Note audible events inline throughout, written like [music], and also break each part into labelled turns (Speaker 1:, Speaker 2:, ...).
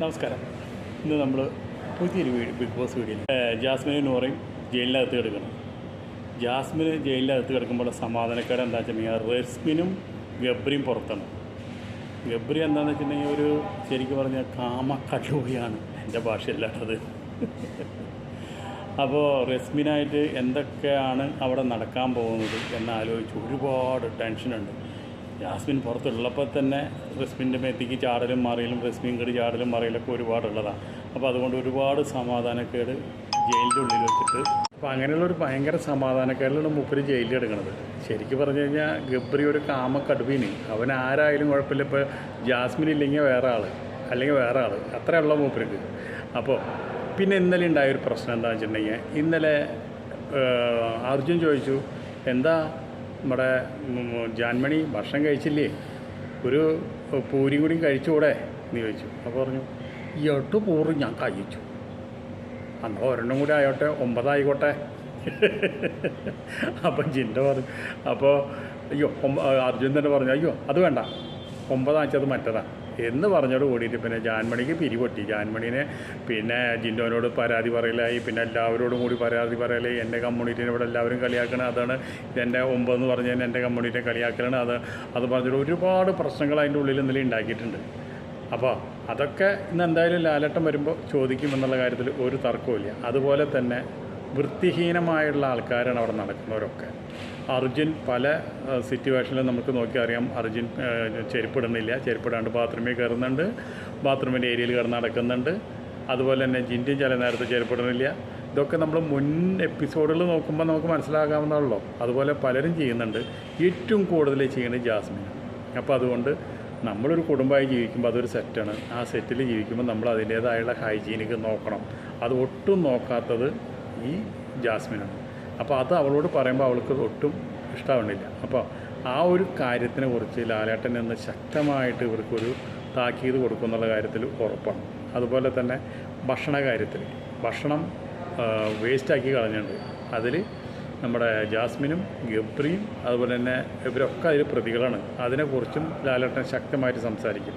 Speaker 1: നമസ്കാരം. ഇന്ന് നമ്മൾ പുതിയൊരു വീഡിയോ ബിഗ് ബോസ് വീഡിയോ ജാസ്മിനും പറയും ജയിലിനകത്ത് കിടക്കണം ജാസ്മിന് ജയിലിനകത്ത് കിടക്കുമ്പോൾ സമാധാനക്കേട് എന്താ വെച്ചിട്ടുണ്ടെങ്കിൽ റെസ്മിനും ഗബ്രിയും പുറത്താണ്. ഗബ്രി എന്താണെന്ന് വെച്ചിട്ടുണ്ടെങ്കിൽ ഒരു ശരിക്കും പറഞ്ഞാൽ കാമ കാമക്കടൂയാണ് എന്റെ ഭാഷയില്ലാത്തത് അപ്പോൾ റെസ്മിനായിട്ട് എന്തൊക്കെയാണ് അവിടെ നടക്കാൻ പോകുന്നത് എന്നാലോചിച്ച് ഒരുപാട് ടെൻഷനുണ്ട്. ജാസ്മിൻ പുറത്തുള്ളപ്പോൾ തന്നെ റെസ്മിന്റെ മേത്തേക്ക് ചാടലും മറിയലും റെസ്മിൻ കടി ചാടലും മറിയലൊക്കെ ഒരുപാടുള്ളതാണ് അപ്പോൾ അതുകൊണ്ട് ഒരുപാട് സമാധാനക്കേട് ജയിലിന്റെ ഉള്ളിൽ വെച്ചിട്ട്. അപ്പോൾ അങ്ങനെയുള്ള ഒരു ഭയങ്കര സമാധാനക്കേടിലാണ് മൂപ്പര് ജയിലിൽ എടുക്കുന്നത് ശരിക്കും പറഞ്ഞു കഴിഞ്ഞാൽ ഗബ്രി ഒരു കാമക്കടുവീന്. അവൻ ആരായാലും കുഴപ്പമില്ല. ഇപ്പോൾ ജാസ്മിൻ ഇല്ലെങ്കിൽ വേറെ ആൾ അല്ലെങ്കിൽ വേറെ ആൾ അത്രയുള്ള മൂപ്പർക്ക് അപ്പോൾ പിന്നെ ഇന്നലെ ഉണ്ടായ ഒരു പ്രശ്നം എന്താണെന്ന് വെച്ചിട്ടുണ്ടെങ്കിൽ ഇന്നലെ അർജുൻ ചോദിച്ചു എന്താ നമ്മുടെ ജാൻമണി ഭക്ഷണം കഴിച്ചില്ലേ? ഒരു പൂരി കൂടി കഴിച്ചുകൂടെ എന്ന് ചോദിച്ചു. അപ്പോൾ പറഞ്ഞു ഈ എട്ട് പൂറും ഞാൻ കഴിച്ചു. അന്ന് ഒരെണ്ണം കൂടി ആയോട്ടെ ഒമ്പതായിക്കോട്ടെ. [laughs] അപ്പം ജിന്റെ പറഞ്ഞു അപ്പോൾ അയ്യോ അർജുൻ തന്നെ പറഞ്ഞു അയ്യോ അത് വേണ്ട. ഒമ്പതാഴ്ച അത് മറ്റതാ. എന്ന് പറഞ്ഞോട് കൂടിയിട്ട് പിന്നെ ജാൻമണിക്ക് പിരിപൊട്ടി. ജാൻമണീനെ പിന്നെ ജിൻഡോനോട് പരാതി പറയലായി. പിന്നെ എല്ലാവരോടും കൂടി പരാതി പറയലായി. എന്റെ കമ്മ്യൂണിറ്റീനെ ഇവിടെ എല്ലാവരും കളിയാക്കണം അതാണ് ഇതെന്റെ ഒമ്പതെന്ന് പറഞ്ഞാൽ എന്റെ കമ്മ്യൂണിറ്റിയെ കളിയാക്കലാണ്. അത് അത് പറഞ്ഞിട്ട് ഒരുപാട് പ്രശ്നങ്ങൾ അതിന്റെ ഉള്ളിൽ ഇന്നലെ ഉണ്ടാക്കിയിട്ടുണ്ട്. അപ്പോൾ അതൊക്കെ ഇന്ന് എന്തായാലും ലാലട്ടം വരുമ്പോൾ ചോദിക്കും എന്നുള്ള കാര്യത്തിൽ ഒരു തർക്കവുമില്ല. അതുപോലെ തന്നെ വൃത്തിഹീനമായുള്ള ആൾക്കാരാണ് അവിടെ നടക്കുന്നവരൊക്കെ. അർജുൻ പല സിറ്റുവേഷനിലും നമുക്ക് നോക്കി അറിയാം. അർജുൻ ചെരുപ്പിടുന്നില്ല. ചെരുപ്പിടാണ്ട് ബാത്റൂമിൽ കയറുന്നുണ്ട്. ബാത്റൂമിന്റെ ഏരിയയിൽ കിടന്ന് നടക്കുന്നുണ്ട്. അതുപോലെ തന്നെ ജിന്റും ചില നേരത്തെ ചെരുപ്പിടുന്നില്ല. ഇതൊക്കെ നമ്മൾ മുൻ എപ്പിസോഡുകൾ നോക്കുമ്പോൾ നമുക്ക് മനസ്സിലാകാവുന്നതാണല്ലോ അതുപോലെ പലരും ചെയ്യുന്നുണ്ട്. ഏറ്റവും കൂടുതൽ ചെയ്യുന്നത് ജാസ്മിൻ അപ്പോൾ അതുകൊണ്ട് നമ്മളൊരു കുടുംബമായി ജീവിക്കുമ്പോൾ അതൊരു സെറ്റാണ് ആ സെറ്റിൽ ജീവിക്കുമ്പോൾ നമ്മൾ അതിന്റേതായുള്ള ഹൈജീനിക്ക് നോക്കണം. അത് ഒട്ടും നോക്കാത്തത് ഈ ജാസ്മിനാണ്. അപ്പോൾ അത് അവളോട് പറയുമ്പോൾ അവൾക്ക് ഒട്ടും ഇഷ്ടമാവണില്ല അപ്പോൾ ആ ഒരു കാര്യത്തിനെ കുറിച്ച് ലാലേട്ടൻ എന്ന് ശക്തമായിട്ട് ഇവർക്കൊരു താക്കീത് കൊടുക്കുന്നുള്ള കാര്യത്തിൽ ഉറപ്പാണ്. അതുപോലെ തന്നെ ഭക്ഷണ കാര്യത്തിൽ ഭക്ഷണം വേസ്റ്റാക്കി കളഞ്ഞിട്ടുണ്ട്. അതിൽ നമ്മുടെ ജാസ്മിനും ഗബ്രിയും അതുപോലെ തന്നെ ഇവരൊക്കെ അതിൽ പ്രതികളാണ്. അതിനെക്കുറിച്ചും ലാലേട്ടൻ ശക്തമായിട്ട് സംസാരിക്കും.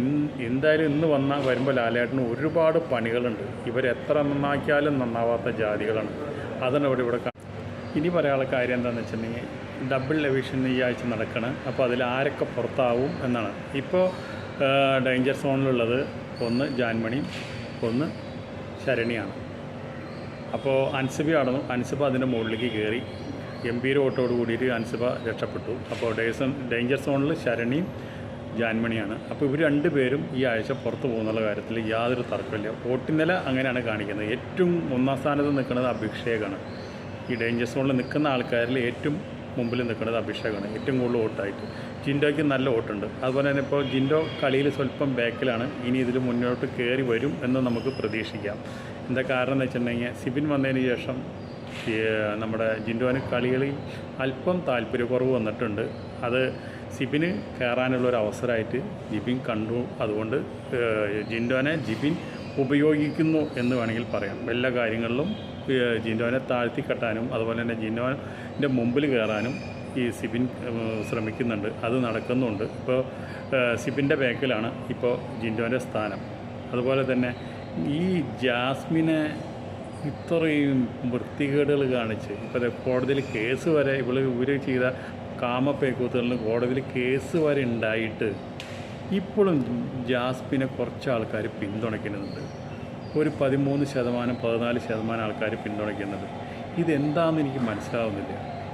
Speaker 1: ഇന്ന് എന്തായാലും ഇന്ന് വന്ന വരുമ്പോൾ ലാലേട്ടന് ഒരുപാട് പണികളുണ്ട്. ഇവരെത്ര നന്നാക്കിയാലും നന്നാവാത്ത ജാതികളാണ്. അതാണ് ഇവിടെ ഇനി പറയാനുള്ള കാര്യം എന്താണെന്ന് വെച്ചിട്ടുണ്ടെങ്കിൽ ഡബിൾ എവിഷൻ ഈ ആഴ്ച നടക്കണം. അപ്പോൾ അതിൽ ആരൊക്കെ പുറത്താവും എന്നാണ്. ഇപ്പോൾ ഡേഞ്ചർ സോണിലുള്ളത് ഒന്ന് ജാൻമണി ഒന്ന് ശരണിയാണ്. അപ്പോൾ അൻസിബ നടന്നു അൻസിബ അതിന്റെ മുകളിലേക്ക് കയറി ഗംഭീര ഓട്ടോട് കൂടിയിട്ട് അൻസിബ രക്ഷപ്പെട്ടു. അപ്പോൾ ഡേസൺ ഡേഞ്ചർ സോണിൽ ശരണിയും ജാൻമണിയാണ്. അപ്പോൾ ഇവർ രണ്ടുപേരും ഈ ആഴ്ച പുറത്തു പോകുന്നുള്ള കാര്യത്തിൽ യാതൊരു തർക്കമില്ല വോട്ടിന്നല അങ്ങനെയാണ് കാണിക്കുന്നത്. ഏറ്റവും ഒന്നാം സ്ഥാനത്ത് നിൽക്കുന്നത് അഭിഷേകാണ്. ഈ ഡേഞ്ചർ സോണിൽ നിൽക്കുന്ന ആൾക്കാരിൽ ഏറ്റവും മുമ്പിൽ നിൽക്കുന്നത് അഭിഷേകാണ്. ഏറ്റവും കൂടുതൽ വോട്ടായിട്ട്. ജിൻഡോയ്ക്ക് നല്ല വോട്ടുണ്ട്. അതുപോലെ തന്നെ ഇപ്പോൾ ജിൻഡോ കളിയിൽ സ്വല്പം ബാക്കിലാണ്. ഇനി ഇതിൽ മുന്നോട്ട് കയറി വരും എന്ന് നമുക്ക് പ്രതീക്ഷിക്കാം. എന്താ കാരണം എന്ന് വെച്ചിട്ടുണ്ടെങ്കിൽ സിബിൻ വന്നതിന് ശേഷം നമ്മുടെ ജിൻഡോന് കളികളിൽ അല്പം താല്പര്യക്കുറവ് വന്നിട്ടുണ്ട്. അത് സിബിന് കയറാനുള്ളൊരു അവസരമായിട്ട് ജിബിൻ കണ്ടു. അതുകൊണ്ട് ജിൻഡോനെ ജിബിൻ ഉപയോഗിക്കുന്നു എന്ന് വേണമെങ്കിൽ പറയാം. എല്ലാ കാര്യങ്ങളിലും ജിൻഡോനെ താഴ്ത്തിക്കെട്ടാനും അതുപോലെ തന്നെ ജിൻഡോന്റെ മുമ്പിൽ കയറാനും ഈ സിബിൻ ശ്രമിക്കുന്നുണ്ട്. അത് നടക്കുന്നുണ്ട്. ഇപ്പോൾ സിബിന്റെ ബാക്കിലാണ് ഇപ്പോൾ ജിൻഡോന്റെ സ്ഥാനം. അതുപോലെ തന്നെ ഈ ജാസ്മിനെ ഇത്രയും വൃത്തികേടുകൾ കാണിച്ച് ഇപ്പോൾ കോടതിയിൽ കേസ് വരെ ഇവൾ ഇവർ ചെയ്ത കാമപ്പേക്കൂത്തുകളിൽ കോടതിയിൽ കേസ് വരെ ഉണ്ടായിട്ട് ഇപ്പോഴും ജാസ്മിനെ കുറച്ച് ആൾക്കാർ പിന്തുണയ്ക്കുന്നുണ്ട്. ഒരു പതിമൂന്ന് ശതമാനം പതിനാല് ശതമാനം ആൾക്കാർ പിന്തുണയ്ക്കുന്നുണ്ട്. ഇതെന്താണെന്ന് എനിക്ക് മനസ്സിലാവുന്നില്ല.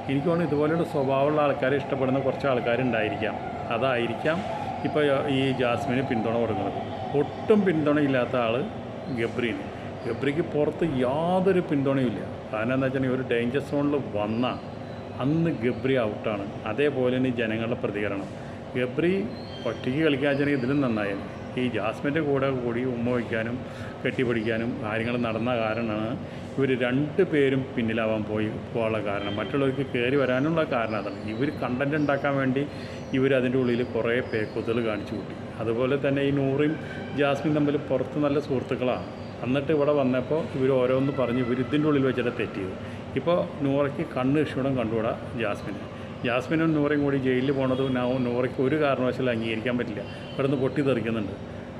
Speaker 1: എനിക്ക് തോന്നുന്നു ഇതുപോലെയുള്ള സ്വഭാവമുള്ള ആൾക്കാരെ ഇഷ്ടപ്പെടുന്ന കുറച്ച് ആൾക്കാരുണ്ടായിരിക്കാം. അതായിരിക്കാം ഇപ്പോൾ ഈ ജാസ്മിന് പിന്തുണ കൊടുക്കുന്നത്. ഒട്ടും പിന്തുണയില്ലാത്ത ആൾ ഗബ്രീന്. ഗബ്രിക്ക് പുറത്ത് യാതൊരു പിന്തുണയില്ല കാരണം എന്താ വെച്ചിട്ടുണ്ടെങ്കിൽ ഒരു ഡേഞ്ചർ സോണിൽ വന്ന അന്ന് ഗബ്രി ഔട്ടാണ് അതേപോലെ തന്നെ ജനങ്ങളുടെ പ്രതികരണം. ഗബ്രി ഒറ്റയ്ക്ക് കളിക്കാൻ വെച്ചിട്ടുണ്ടെങ്കിൽ ഇതിലും നന്നായിരുന്നു ഈ ജാസ്മിന്റെ കൂടെ കൂടി ഉമ്മ വയ്ക്കാനും കെട്ടിപ്പിടിക്കാനും കാര്യങ്ങൾ നടന്ന കാരണമാണ് ഇവർ രണ്ട് പേരും പിന്നിലാവാൻ പോയി പോകാനുള്ള കാരണം. മറ്റുള്ളവർക്ക് കയറി വരാനുള്ള കാരണം അതാണ്. ഇവർ കണ്ടന്റ് ഉണ്ടാക്കാൻ വേണ്ടി ഇവർ അതിന്റെ ഉള്ളിൽ കുറേ പേക്കൂത്തുകൾ കാണിച്ചു കൂട്ടി. അതുപോലെ തന്നെ ഈ നൂറും ജാസ്മിൻ തമ്മിൽ പുറത്ത് നല്ല സുഹൃത്തുക്കളാണ്. എന്നിട്ട് ഇവിടെ വന്നപ്പോൾ ഇവർ ഓരോന്ന് പറഞ്ഞ് ഇവർ ഇതിന്റെ ഉള്ളിൽ വെച്ചിട്ട് തെറ്റിയത്. ഇപ്പോൾ നൂറയ്ക്ക് കണ്ണ് ഇഷ്ടം കണ്ടുകൂടാ ജാസ്മിന്. ജാസ്മിനും നൂറയും കൂടി ജയിലിൽ പോണത് നൗ- നൂറയ്ക്ക് ഒരു കാരണവശാലും അംഗീകരിക്കാൻ പറ്റില്ല. ഇവിടുന്ന് പൊട്ടിത്തെറിക്കുന്നുണ്ട്.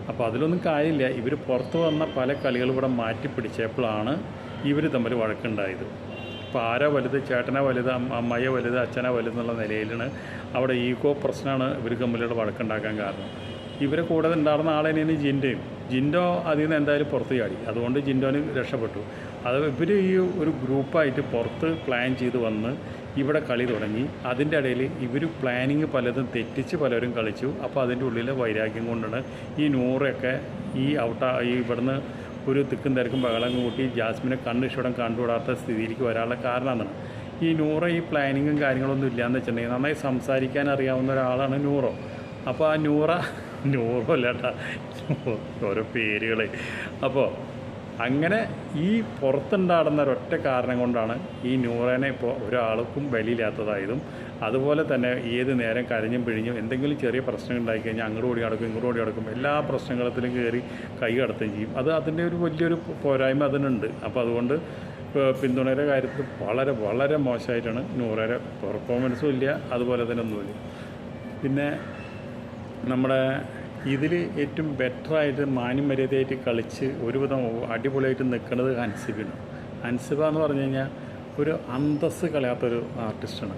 Speaker 1: അപ്പോൾ അതിലൊന്നും കാര്യമില്ല. ഇവർ പുറത്ത് വന്ന പല കളികൾ ഇവിടെ മാറ്റി പിടിച്ചപ്പോഴാണ് ഇവർ തമ്മിൽ വഴക്കുണ്ടായത്. അപ്പോൾ ആരാ വലുത്? ചേട്ടനാ വലുത്? അമ്മയോ വലുത്? അച്ഛനാ വലുത് എന്നുള്ള നിലയിലാണ് അവിടെ ഈഗോ പ്രശ്നമാണ് ഇവർ തമ്മിലുള്ള വഴക്കുണ്ടാക്കാൻ കാരണം. ഇവരെ കൂടെ ഉണ്ടായിരുന്ന ആളെ തന്നെയാണ് ജിൻഡയും. ജിൻഡോ അതിൽ നിന്ന് എന്തായാലും പുറത്ത് ചാടി. അതുകൊണ്ട് ജിൻഡോന് രക്ഷപ്പെട്ടു. അത് ഇവർ ഈ ഒരു ഗ്രൂപ്പായിട്ട് പുറത്ത് പ്ലാൻ ചെയ്ത് വന്ന് ഇവിടെ കളി തുടങ്ങി. അതിന്റെ ഇടയിൽ ഇവർ പ്ലാനിങ് പലതും തെറ്റിച്ച് പലരും കളിച്ചു. അപ്പോൾ അതിന്റെ ഉള്ളിലെ വൈരാഗ്യം കൊണ്ടാണ് ഈ നൂറൊക്കെ ഈ ഔട്ട ഈ ഇവിടുന്ന് ഒരു തിക്കും തിരക്കും ബഹളം കൂട്ടി ജാസ്മിനെ കണ്ണിഷ്ടം കണ്ടുവിടാത്ത സ്ഥിതിയിലേക്ക് വരാനുള്ള കാരണം ഈ നൂറ ഈ പ്ലാനിങ്ങും കാര്യങ്ങളൊന്നും ഇല്ലയെന്ന് വെച്ചിട്ടുണ്ടെങ്കിൽ നന്നായി സംസാരിക്കാൻ അറിയാവുന്ന ഒരാളാണ് നൂറോ. അപ്പോൾ ആ നൂറ നൂറോ അല്ലാട്ടാ ഓരോ പേരുകളെ. അപ്പോൾ അങ്ങനെ ഈ പുറത്തുണ്ടാടുന്ന ഒരൊറ്റ കാരണം കൊണ്ടാണ് ഈ ന്യൂറേനെ ഇപ്പോൾ ഒരാൾക്കും ബലിയില്ലാത്തതായതും അതുപോലെ തന്നെ ഏത് നേരം കരഞ്ഞും പിഴിഞ്ഞും എന്തെങ്കിലും ചെറിയ പ്രശ്നം ഉണ്ടായി കഴിഞ്ഞാൽ അങ്ങോട്ട് ഓടി നടക്കും ഇങ്ങോട്ട് ഓടി നടക്കും എല്ലാ പ്രശ്നങ്ങളത്തിലും കയറി കൈ കടത്തുകയും ചെയ്യും. അത് അതിന്റെ ഒരു വലിയൊരു പോരായ്മ അതിനുണ്ട്. അപ്പോൾ അതുകൊണ്ട് പിന്തുണയുടെ കാര്യത്തിൽ വളരെ വളരെ മോശമായിട്ടാണ് നൂറേരെ പെർഫോമൻസും ഇല്ല അതുപോലെ തന്നെ ഒന്നുമില്ല. പിന്നെ നമ്മുടെ ഇതിൽ ഏറ്റവും ബെറ്ററായിട്ട് മാന്യമര്യാദയായിട്ട് കളിച്ച് ഒരുവിധം അടിപൊളിയായിട്ട് നിൽക്കുന്നത് ഹൻസിബാണ് ഹൻസിബ എന്ന് പറഞ്ഞു കഴിഞ്ഞാൽ ഒരു അന്തസ് കളയാത്തൊരു ആർട്ടിസ്റ്റാണ്.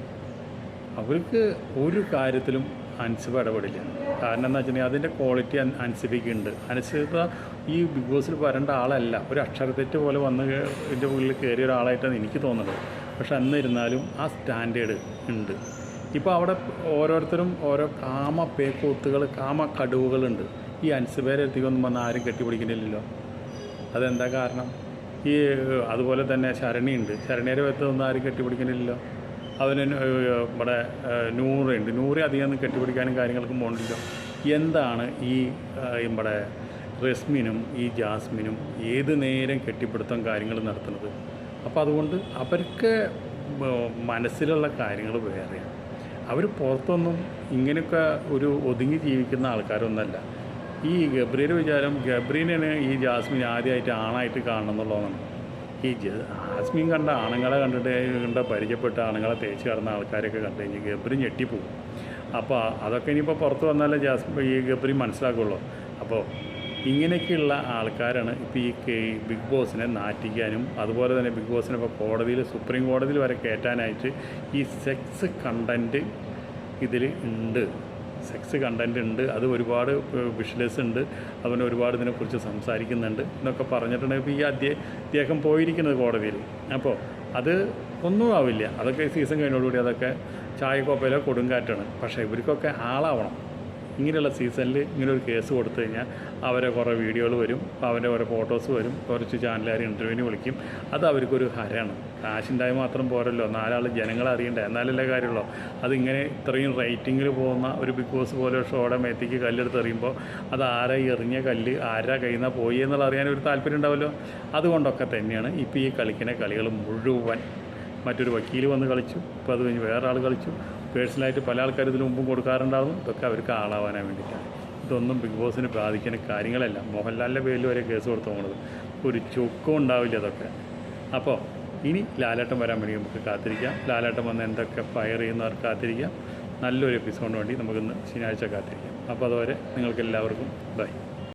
Speaker 1: അവർക്ക് ഒരു കാര്യത്തിലും അൻസിബ ഇടപെടില്ല. കാരണം എന്താ വെച്ചിട്ടുണ്ടെങ്കിൽ അതിന്റെ ക്വാളിറ്റി അൻസിബയ്ക്ക് ഉണ്ട്. അൻസിബ ഈ ബിഗ് ബോസിൽ വരേണ്ട ആളല്ല. ഒരു അക്ഷരത്തെറ്റ് പോലെ വന്ന് ഇതിന്റെ ഉള്ളിൽ കയറിയ ഒരാളായിട്ടാണ് എനിക്ക് തോന്നുന്നത്. പക്ഷെ എന്നിരുന്നാലും ആ സ്റ്റാൻഡേർഡ് ഉണ്ട്. ഇപ്പോൾ അവിടെ ഓരോരുത്തരും ഓരോ കാമ പേക്കൂത്തുകൾ കാമ കടുവുകളുണ്ട്. ഈ അൻസുപേരെ എത്തിക്കൊന്നും വന്ന് ആരും കെട്ടിപ്പിടിക്കുന്നില്ലല്ലോ അതെന്താ കാരണം? ഈ അതുപോലെ തന്നെ ശരണിയുണ്ട്. ശരണിയുടെ വെത്തൊന്നും ആരും കെട്ടിപ്പിടിക്കുന്നില്ലല്ലോ അതിന് ന- ഏഹ് ഇവിടെ നൂറുണ്ട്. നൂറ് അധികം കെട്ടിപ്പിടിക്കാനും കാര്യങ്ങൾക്കും പോകണില്ലല്ലോ എന്താണ് ഈ ഇവിടെ റസ്മിനും ഈ ജാസ്മിനും ഏത് നേരം കെട്ടിപ്പിടുത്തം കാര്യങ്ങൾ നടത്തുന്നത്? അപ്പോൾ അതുകൊണ്ട് അവർക്ക് മനസ്സിലുള്ള കാര്യങ്ങൾ വേറെയാണ്. അവർ പുറത്തൊന്നും ഇങ്ങനെയൊക്കെ ഒരു ഒതുങ്ങി ജീവിക്കുന്ന ആൾക്കാരൊന്നല്ല ഈ ഗബ്രീന്റെ വിചാരം ഗബ്രീനാണ് ഈ ജാസ്മിൻ ആദ്യമായിട്ട് ആണായിട്ട് കാണണം എന്നുള്ളതാണ്. ഈ ജാസ്മിൻ കണ്ട ആണുങ്ങളെ കണ്ടിട്ട് കണ്ട പരിചയപ്പെട്ട ആണുങ്ങളെ തേച്ച് കടന്ന ആൾക്കാരൊക്കെ കണ്ടു കഴിഞ്ഞാൽ ഗബ്രി ഞെട്ടിപ്പോവും അപ്പോൾ അതൊക്കെ ഇനിയിപ്പോൾ പുറത്ത് വന്നാലേ ജാസ്മിൻ ഈ ഗബ്രി മനസ്സിലാക്കുള്ളൂ. അപ്പോൾ ഇങ്ങനെയൊക്കെയുള്ള ആൾക്കാരാണ് ഇപ്പോൾ ഈ ബിഗ് ബോസിനെ നാറ്റിക്കാനും അതുപോലെ തന്നെ ബിഗ് ബോസിനെ ഇപ്പോൾ കോടതിയിൽ സുപ്രീം കോടതിയിൽ വരെ കയറ്റാനായിട്ട് ഈ സെക്സ് കണ്ടന്റ് ഇതിൽ ഉണ്ട്. സെക്സ് കണ്ടന്റ് ഉണ്ട്. അത് ഒരുപാട് വിഷ്വൽസ് ഉണ്ട് അവൻ ഒരുപാട് ഇതിനെക്കുറിച്ച് സംസാരിക്കുന്നുണ്ട് എന്നൊക്കെ പറഞ്ഞിട്ടുണ്ടെങ്കിൽ ഇപ്പോൾ ഈ അധ്യ അദ്ദേഹം പോയിരിക്കുന്നത് കോടതിയിൽ. അപ്പോൾ അത് ഒന്നും ആവില്ല. അതൊക്കെ സീസൺ കഴിഞ്ഞോടുകൂടി അതൊക്കെ ചായക്കോപ്പയിലോ കൊടുങ്കാറ്റാണ്. പക്ഷേ ഇവർക്കൊക്കെ ആളാവണം. ഇങ്ങനെയുള്ള സീസണിൽ ഇങ്ങനെ ഒരു കേസ് കൊടുത്തു കഴിഞ്ഞാൽ അവരെ കുറേ വീഡിയോകൾ വരും അവന്റെ കുറേ ഫോട്ടോസ് വരും കുറച്ച് ചാനലുകാർ ഇന്റർവ്യൂവിന് വിളിക്കും. അത് അവർക്കൊരു ഹരമാണ് കാശുണ്ടായി മാത്രം പോരല്ലോ. നാലാൾ ജനങ്ങളെ അറിയണ്ടേ? എന്നാലല്ലേ കാര്യമുള്ളൂ. അതിങ്ങനെ ഇത്രയും റേറ്റിങ്ങിൽ പോകുന്ന ഒരു ബിഗ് ബോസ് പോലെ ഷോയുടെ മേത്തേക്ക് കല്ലെടുത്ത് എറിയുമ്പോൾ അത് ആരാ എറിഞ്ഞ കല്ല്? ആരാ കയ്യിൽ പോയി എന്നുള്ള അറിയാൻ ഒരു താല്പര്യം ഉണ്ടാവുമല്ലോ അതുകൊണ്ടൊക്കെ തന്നെയാണ് ഇപ്പോൾ ഈ കളിക്കുന്ന കളികൾ മുഴുവൻ മറ്റൊരു വക്കീൽ വന്ന് കളിച്ചു. ഇപ്പോൾ അത് കഴിഞ്ഞ് വേറെ ആൾ കളിച്ചു. പേഴ്സണലായിട്ട് പല ആൾക്കാർ ഇതിന് മുമ്പും കൊടുക്കാറുണ്ടാകും ഇതൊക്കെ അവർക്ക് ആളാവാനാൻ വേണ്ടിയിട്ടാണ്. ഇതൊന്നും ബിഗ് ബോസിന് ബാധിക്കുന്ന കാര്യങ്ങളല്ല. മോഹൻലാലിന്റെ പേരിൽ വരെ കേസ് കൊടുത്തു പോണത്. ഒരു ചുക്കും ഉണ്ടാവില്ല അതൊക്കെ. അപ്പോൾ ഇനി ലാലേട്ടം വരാൻ വേണ്ടി നമുക്ക് കാത്തിരിക്കാം. ലാലേട്ടം വന്ന് എന്തൊക്കെ ഫയർ ചെയ്യുന്നവർ കാത്തിരിക്കാം. നല്ലൊരു എപ്പിസോഡിന് വേണ്ടി നമുക്കിന്ന് ശനിയാഴ്ച കാത്തിരിക്കാം. അപ്പോൾ അതുവരെ നിങ്ങൾക്കെല്ലാവർക്കും ബൈ